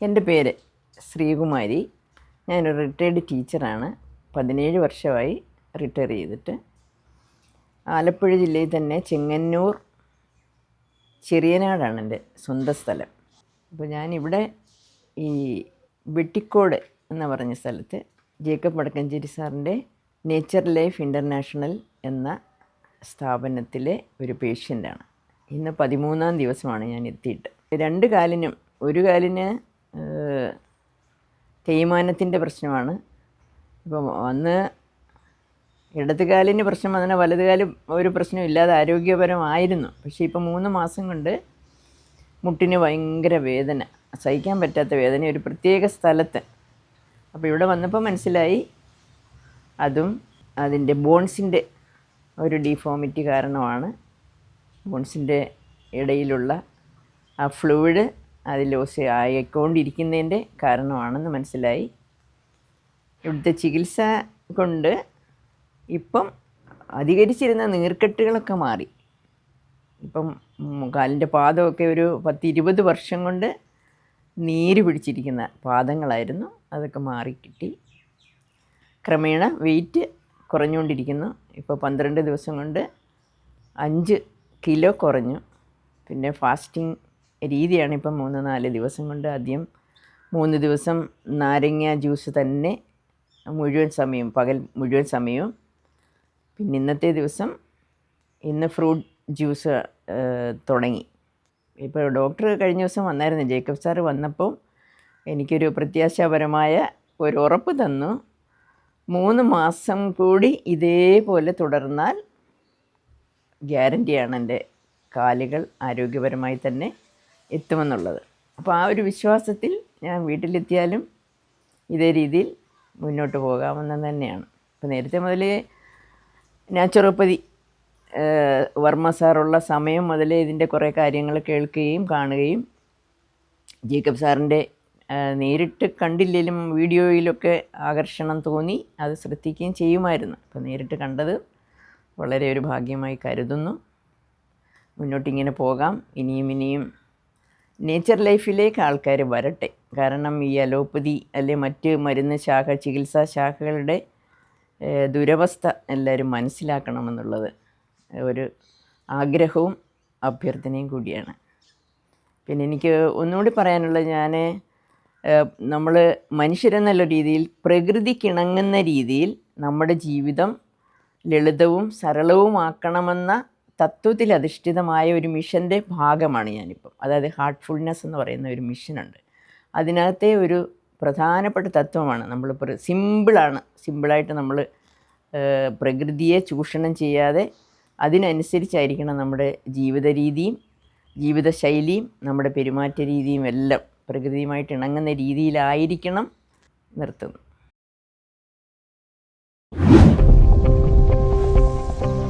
എന്റെ പേര് ശ്രീകുമാരി. ഞാനൊരു റിട്ടയർഡ് ടീച്ചറാണ് പതിനേഴ് വർഷമായി റിട്ടയർ ചെയ്തിട്ട്. ആലപ്പുഴ ജില്ലയിൽ തന്നെ ചെങ്ങന്നൂർ ചെറിയനാടാണ് എന്റെ സ്വന്തം സ്ഥലം. അപ്പോൾ ഞാനിവിടെ ഈ വെട്ടിക്കോട് എന്ന് പറഞ്ഞ സ്ഥലത്ത് ജേക്കബ് വടക്കഞ്ചേരി സാറിന്റെ നേച്ചർ ലൈഫ് ഇന്റർനാഷണൽ എന്ന സ്ഥാപനത്തിലെ ഒരു പേഷ്യന്റാണ് ഇന്ന് പതിമൂന്നാം ദിവസമാണ് ഞാൻ എത്തിയിട്ട്. രണ്ട് കാലിനും ഒരു കാലിന് തേയ്മാനത്തിന്റെ പ്രശ്നമാണ്. ഇപ്പം അന്ന് ഇടത് കാലിന് പ്രശ്നം വന്നാൽ വലത് കാലും ഒരു പ്രശ്നം ഇല്ലാതെ ആരോഗ്യപരമായിരുന്നു. പക്ഷേ ഇപ്പം മൂന്ന് മാസം കൊണ്ട് മുട്ടിന് ഭയങ്കര വേദന സഹിക്കാൻ പറ്റാത്ത വേദന ഒരു പ്രത്യേക സ്ഥലത്ത്. അപ്പോൾ ഇവിടെ വന്നപ്പോൾ മനസ്സിലായി അതും അതിന്റെ ബോൺസിന്റെ ഒരു ഡിഫോമിറ്റി കാരണമാണ്. ബോൺസിന്റെ ഇടയിലുള്ള ആ ഫ്ലൂയിഡ് അതിൽ ലോസ് ആയിക്കൊണ്ടിരിക്കുന്നതിന്റെ കാരണമാണെന്ന് മനസ്സിലായി. ഇവിടുത്തെ ചികിത്സ കൊണ്ട് ഇപ്പം അധികരിച്ചിരുന്ന നീർക്കെട്ടുകളൊക്കെ മാറി. ഇപ്പം കാലിന്റെ പാദമൊക്കെ ഒരു പത്ത് ഇരുപത് വർഷം കൊണ്ട് നീര് പിടിച്ചിരിക്കുന്ന പാദങ്ങളായിരുന്നു. അതൊക്കെ മാറി കിട്ടി. ക്രമേണ വെയിറ്റ് കുറഞ്ഞുകൊണ്ടിരിക്കുന്നു. ഇപ്പോൾ പന്ത്രണ്ട് ദിവസം കൊണ്ട് അഞ്ച് കിലോ കുറഞ്ഞു. പിന്നെ ഫാസ്റ്റിംഗ് രീതിയാണ് ഇപ്പം മൂന്ന് നാല് ദിവസം കൊണ്ട് ആദ്യം മൂന്ന് ദിവസം നാരങ്ങ ജ്യൂസ് തന്നെ മുഴുവൻ സമയവും പകൽ മുഴുവൻ സമയവും. പിന്നെ ഇന്നത്തെ ദിവസം ഇന്ന് ഫ്രൂട്ട് ജ്യൂസ് തുടങ്ങി. ഇപ്പോൾ ഡോക്ടർ കഴിഞ്ഞ ദിവസം വന്നായിരുന്നു. ജേക്കബ് സാർ വന്നപ്പോൾ എനിക്കൊരു പ്രത്യാശാപരമായ ഒരു ഉറപ്പ് തന്നു. മൂന്ന് മാസം കൂടി ഇതേപോലെ തുടർന്നാൽ ഗ്യാരന്റിയാണ് എന്റെ കാലുകൾ ആരോഗ്യപരമായി തന്നെ എത്തുമെന്നുള്ളത്. അപ്പോൾ ആ ഒരു വിശ്വാസത്തിൽ ഞാൻ വീട്ടിലെത്തിയാലും ഇതേ രീതിയിൽ മുന്നോട്ട് പോകാമെന്ന് തന്നെയാണ്. അപ്പോൾ നേരത്തെ മുതലേ നാച്ചുറോപ്പതി വർമ്മ സാറുള്ള സമയം മുതലേ ഇതിന്റെ കുറേ കാര്യങ്ങൾ കേൾക്കുകയും കാണുകയും ജേക്കബ് സാറിന്റെ നേരിട്ട് കണ്ടില്ലെങ്കിലും വീഡിയോയിലൊക്കെ ആകർഷണം തോന്നി അത് ശ്രദ്ധിക്കുകയും ചെയ്യുമായിരുന്നു. അപ്പോൾ നേരിട്ട് കണ്ടത് വളരെ ഒരു ഭാഗ്യമായി കരുതുന്നു. മുന്നോട്ടിങ്ങനെ പോകാം. ഇനിയും ഇനിയും നേച്ചർ ലൈഫിലേക്ക് ആൾക്കാർ വരട്ടെ. കാരണം ഈ അലോപ്പതി അല്ലെ മറ്റ് മരുന്ന് ശാഖ ചികിത്സാ ശാഖകളുടെ ദുരവസ്ഥ എല്ലാവരും മനസ്സിലാക്കണമെന്നുള്ളത് ഒരു ആഗ്രഹവും അഭ്യർത്ഥനയും കൂടിയാണ്. പിന്നെ എനിക്ക് ഒന്നുകൂടി പറയാനുള്ളത് ഞാൻ നമ്മൾ മനുഷ്യരെന്നുള്ള രീതിയിൽ പ്രകൃതി കിണങ്ങുന്ന രീതിയിൽ നമ്മുടെ ജീവിതം ലളിതവും സരളവുമാക്കണമെന്ന തത്വത്തിൽ അധിഷ്ഠിതമായ ഒരു മിഷന്റെ ഭാഗമാണ് ഞാനിപ്പം. അതായത് ഹാർട്ട്ഫുൾനെസ് എന്ന് പറയുന്ന ഒരു മിഷനുണ്ട് അതിനകത്തെ ഒരു പ്രധാനപ്പെട്ട തത്വമാണ്. നമ്മൾ സിമ്പിളാണ് സിമ്പിളായിട്ട് നമ്മൾ പ്രകൃതിയെ ചൂഷണം ചെയ്യാതെ അതിനനുസരിച്ചായിരിക്കണം നമ്മുടെ ജീവിത രീതിയും ജീവിതശൈലിയും നമ്മുടെ പെരുമാറ്റ രീതിയും എല്ലാം പ്രകൃതിയുമായിട്ട് ഇണങ്ങുന്ന രീതിയിലായിരിക്കണം നിർത്തുന്നത്.